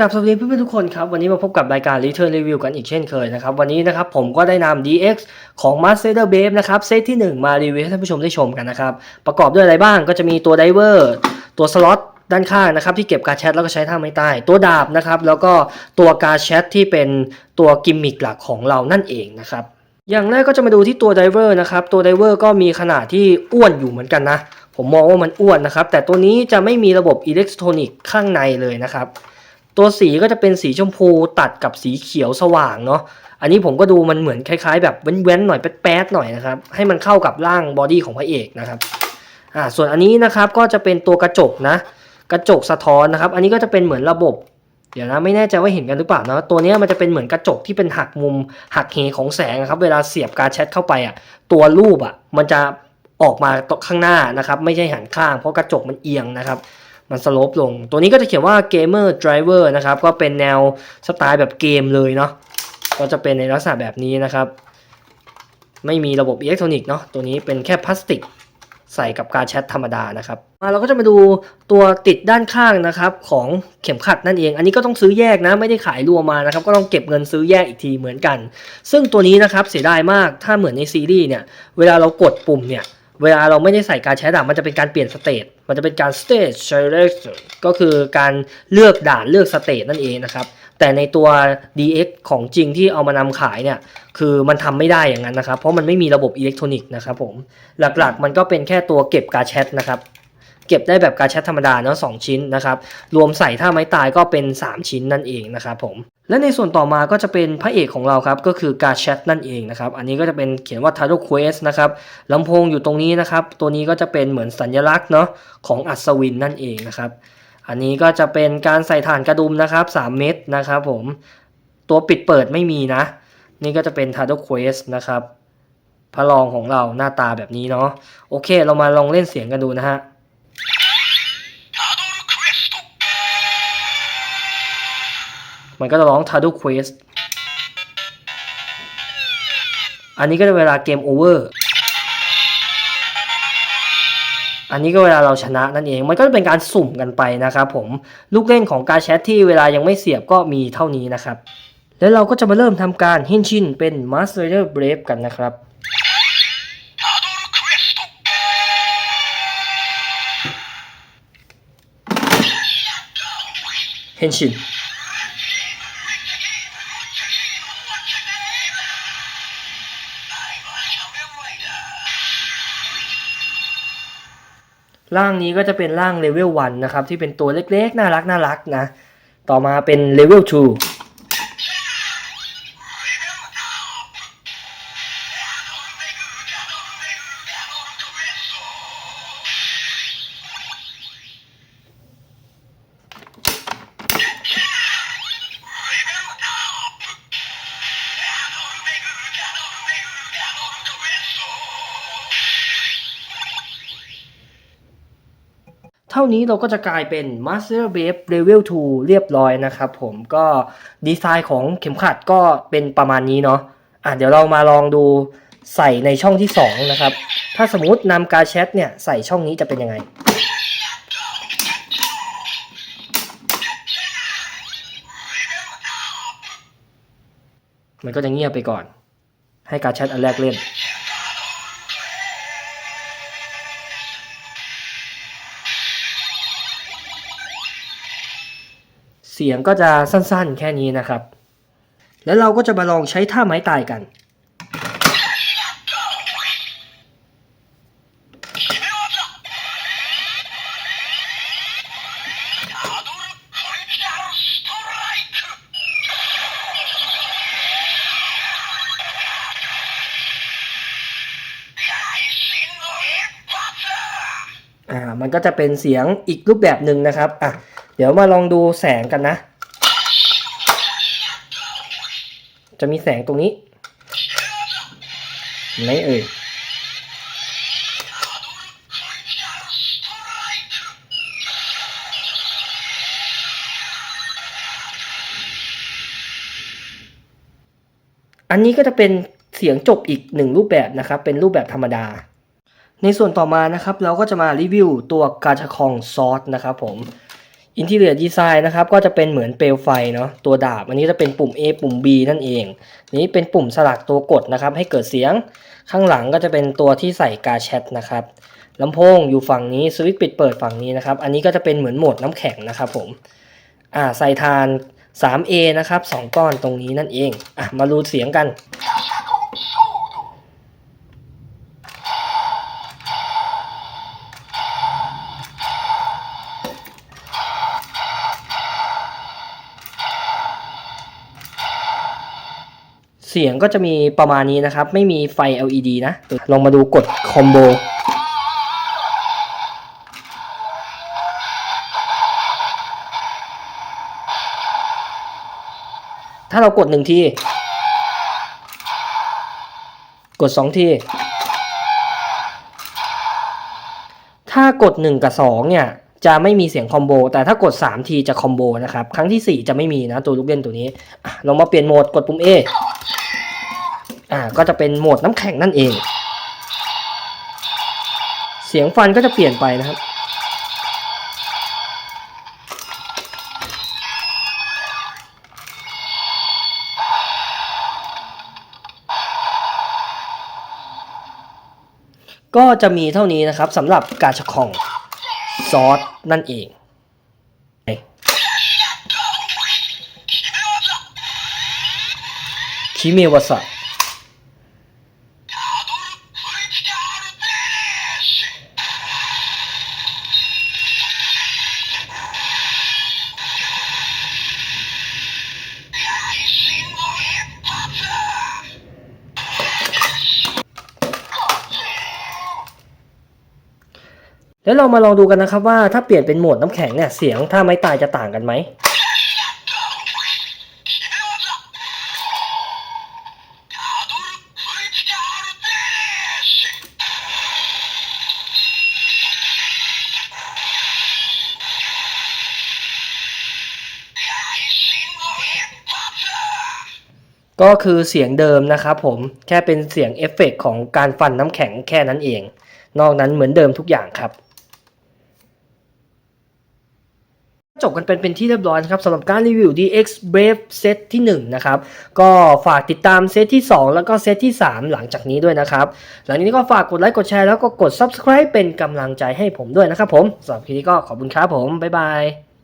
กับสวัสดีเพื่อนๆทุกคนครับ วันนี้มาพบกับรายการ Return Review กันอีกเช่นเคยนะครับ วันนี้นะครับผมก็ได้นำ DX ของ Master b a b e นะครับ เซตที่ 1 มารีวิวให้ท่านผู้ชมได้ชมกันนะครับ ประกอบด้วยอะไรบ้างก็จะมีตัวไดเวอร์ตัวสล็อตด้านข้างนะครับ ที่เก็บการแชทแล้วก็ใช้ท่าไม้ใต้ ตัวดาบนะครับ แล้วก็ตัวการแชทที่เป็นตัวกิมมิคหลักของเรานั่นเองนะครับอย่างแรกก็จะมาดูที่ตัวไดเวอร์นะครับ ตัวไดเวอร์ก็มีขนาดที่อ้วนอยู่เหมือนกันนะผมมองว่ามันอ้วนนะครับแต่ตัวนี้จะไม่มีระบบอิเล็กทรอนิกส์ข้างในเลยนะครับ ตัวสีก็จะเป็นสีชมพูตัดกับสีเขียวสว่างเนาะ อันนี้ผมก็ดูมันเหมือนคล้ายๆ แบบแว้นๆหน่อยแป๊ดๆหน่อยนะครับ ให้มันเข้ากับร่างบอดี้ของพระเอกนะครับ อ่า ส่วนอันนี้นะครับก็จะเป็นตัวกระจกนะ กระจกสะท้อนนะครับ อันนี้ก็จะเป็นเหมือนระบบ เดี๋ยวนะไม่แน่ใจว่าเห็นกันหรือเปล่านะ ตัวนี้มันจะเป็นเหมือนกระจกที่เป็นหักมุมหักเหของแสงนะครับ เวลาเสียบการแชทเข้าไปอะ ตัวรูปอะมันจะออกมาข้างหน้านะครับ ไม่ใช่หันข้าง เพราะกระจกมันเอียงนะครับ มันสโลปลง ตัวนี้ก็จะเขียนว่า Gamer Driver นะครับ ก็เป็นแนวสไตล์แบบเกมเลยเนาะ ก็จะเป็นในลักษณะแบบนี้นะครับ ไม่มีระบบอิเล็กทรอนิกส์เนาะ ตัวนี้เป็นแค่พลาสติกใส่กับการแชทธรรมดานะครับมาเราก็จะมาดูตัวติดด้านข้างนะครับของเข็มขัดนั่นเอง อันนี้ก็ต้องซื้อแยกนะไม่ได้ขายรวมมานะครับก็ต้องเก็บเงินซื้อแยกอีกทีเหมือนกัน ซึ่งตัวนี้นะครับเสียดายมากถ้าเหมือนในซีรีส์เนี่ยเวลาเรากดปุ่มเนี่ย เวลาเราไม่ได้ใส่การใช้ด่านมันจะเป็นการเปลี่ยนสเตตมันจะเป็นการ stage selection ก็คือการเลือกด่านเลือกสเตตนั่นเองนะครับ แต่ในตัว DX ของจริงที่เอามานำขายเนี่ย คือมันทำไม่ได้อย่างนั้นนะครับ เพราะมันไม่มีระบบอิเล็กทรอนิกส์นะครับผม หลักๆมันก็เป็นแค่ตัวเก็บการแชทนะครับ เก็บได้แบบการแชทธรรมดาเนาะสชิ้นนะครับรวมใส่ท่าไม้ตายก็เป็น 3 ชิ้นนั่นเองนะครับผมและในส่วนต่อมาก็จะเป็นพระเอกของเราครับ ก็คือการแชทนั่นเองนะครับ อันนี้ก็จะเป็นเขียนว่า Title Quest นะครับลำโพงอยู่ตรงนี้นะครับ ตัวนี้ก็จะเป็นเหมือนสัญลักษณ์เนาะของอัศวินนั่นเองนะครับ อันนี้ก็จะเป็นการใส่ฐานกระดุมนะครับ 3 เม็ดนะครับผม ตัวปิดเปิดไม่มีนะ นี่ก็จะเป็น Title Quest นะครับ พระรองของเราหน้าตาแบบนี้เนาะ โอเค เรามาลองเล่นเสียงกันดูนะฮะ มันก็จะร้อง Title Quest อันนี้ก็จะเวลาเกมโอเวอร์ อันนี้ก็เวลาเราชนะนั่นเอง มันก็จะเป็นการสุ่มกันไปนะครับผม ลูกเล่นของการแชทที่เวลายังไม่เสียบก็มีเท่านี้นะครับ แล้วเราก็จะมาเริ่มทำการหินชินเป็น Master Brave กันนะครับเฮนชิน ร่างนี้ก็จะเป็นร่างเลเวล1นะครับ ที่เป็นตัวเล็กๆ น่ารักน่ารักนะ ต่อมาเป็นเลเวล2 ท่านี้เราก็จะกลายเป็น Master b a b e Level 2 เรียบร้อยนะครับผมก็ดีไซน์ของเข็มขัดก็เป็นประมาณนี้เนาะอะเดี๋ยวเรามาลองดูใส่ในช่องที่ 2 นะครับ ถ้าสมมตินำการแชทเนี่ยใส่ช่องนี้จะเป็นยังไง มันก็จะเงียบไปก่อน ให้การแชทอันแรกเล่น เสียงก็จะสั้นๆ แค่นี้นะครับ แล้วเราก็จะมาลองใช้ท่าไม้ตายกัน อ่า มันก็จะเป็นเสียงอีกรูปแบบหนึ่งนะครับ อะ เดี๋ยวมาลองดูแสงกันนะ จะมีแสงตรงนี้ไหมเอ่ยอันนี้ก็จะเป็นเสียงจบอีกหนึ่งรูปแบบนะครับ เป็นรูปแบบธรรมดา ในส่วนต่อมานะครับ เราก็จะมารีวิวตัวกาชาคองซอสนะครับผม อินทีเรียดีไซน์นะครับก็จะเป็นเหมือนเปลวไฟเนาะตัวดาบ อันนี้จะเป็นปุ่ม A ปุ่ม B นั่นเอง นี้เป็นปุ่มสลักตัวกดนะครับ ให้เกิดเสียงข้างหลังก็จะเป็นตัวที่ใส่กาแชทนะครับลำโพงอยู่ฝั่งนี้สวิตช์ปิดเปิดฝั่งนี้นะครับ อันนี้ก็จะเป็นเหมือนโหมดน้ำแข็งนะครับผมอ่าใส่ทาน 3A นะครับสองก้อนตรงนี้นั่นเองอะมาดูเสียงกัน เสียงก็จะมีประมาณนี้นะครับ ไม่มีไฟ LED นะ ลองมาดูกดคอมโบถ้าเรากดหนึ่งที กดสองที ถ้ากดหนึ่งกับสองเนี่ยจะไม่มีเสียงคอมโบ แต่ถ้ากด3ทีจะคอมโบนะครับ ครั้งทีสี่4 จะไม่มีนะตัวลูกเล่นตัวนี้ลองมาเปลี่ยนโหมดกดปุ่ม A อ่าก็จะเป็นโหมดน้ำแข็งนั่นเอง เสียงฟันก็จะเปลี่ยนไปนะครับก็จะมีเท่านี้นะครับสำหรับกาชคองซอสนั่นเอง คิเมวาสะ แล้วเรามาลองดูกันนะครับว่าถ้าเปลี่ยนเป็นโหมดน้ำแข็งเนี่ยเสียงถ้าไม่ตายจะต่างกันไหมก็คือเสียงเดิมนะครับผมแค่เป็นเสียงเอฟเฟกต์ของการฟันน้ำแข็งแค่นั้นเอง นอกนั้นเหมือนเดิมทุกอย่างครับ จบกันเป็นเป็นที่เรียบร้อยนะครับสำหรับการรีวิว DX Brave เซตที่1นะครับก็ฝากติดตามเซตที่ 2 แล้วก็เซตที่ 3 หลังจากนี้ด้วยนะครับหลังจากนี้ก็ฝากกดไลค์กดแชร์แล้วก็กด Subscribe เป็นกำลังใจให้ผมด้วยนะครับผมสำหรับคลิปนี้ก็ขอบคุณครับผม บ๊ายบาย